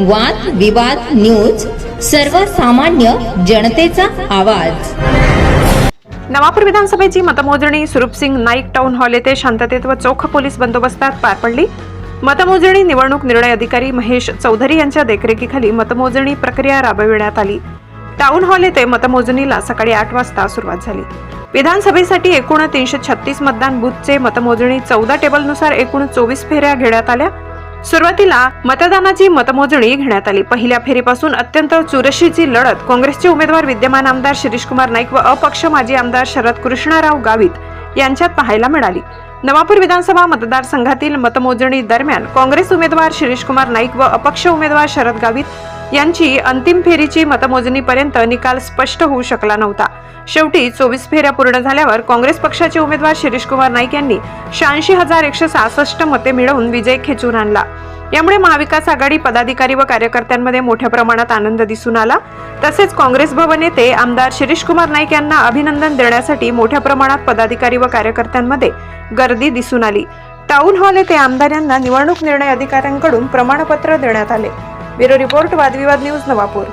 वाद विवाद न्यूज सर्वसामान्य जनतेचा आवाज. नवापूर विधानसभेची मतमोजणी सुरूपसिंग नाईक टाउन हॉल येथे शांततेत व चोख पोलीस बंदोबस्तात पार पडली. मतमोजणी निवडणूक निर्णय अधिकारी महेश चौधरी यांच्या देखरेखीखाली मतमोजणी प्रक्रिया राबविण्यात आली. टाउन हॉल येथे मतमोजणीला सकाळी आठ वाजता सुरुवात झाली. विधानसभेसाठी एकूण तीनशे छत्तीस मतदान बूथचे मतमोजणी चौदा टेबलनुसार एकूण चोवीस फेऱ्या घेण्यात आल्या. सुरुवातीला मतदानाची मतमोजणी घेण्यात आली. पहिल्या फेरीपासून अत्यंत चुरशीची लढत काँग्रेसचे उमेदवार विद्यमान आमदार शिरीषकुमार नाईक व अपक्ष माजी आमदार शरद कृष्णराव गावित यांच्यात पाहायला मिळाली. नवापूर विधानसभा मतदारसंघातील मतमोजणी दरम्यान काँग्रेस उमेदवार शिरीषकुमार नाईक व अपक्ष उमेदवार शरद गावित यांची अंतिम फेरीची मतमोजणीपर्यंत निकाल स्पष्ट होऊ शकला नव्हता. शेवटी चोवीस फेऱ्या पूर्ण झाल्यावर काँग्रेस पक्षाचे उमेदवार शिरीषकुमार नाईक यांनी शहाऐंशी हजार एकशे सहासष्ट मते मिळवून विजय खेचून आणला. यामुळे महाविकास आघाडी पदाधिकारी व कार्यकर्त्यांमध्ये मोठ्या प्रमाणात आनंद दिसून आला. तसेच काँग्रेस भवन येथे आमदार शिरीषकुमार नाईक यांना अभिनंदन देण्यासाठी मोठ्या प्रमाणात पदाधिकारी व कार्यकर्त्यांमध्ये गर्दी दिसून आली. टाउन हॉल येथे आमदार यांना निवडणूक निर्णय अधिकाऱ्यांकडून प्रमाणपत्र देण्यात आले. Bureau report Vadvivad news Navapur.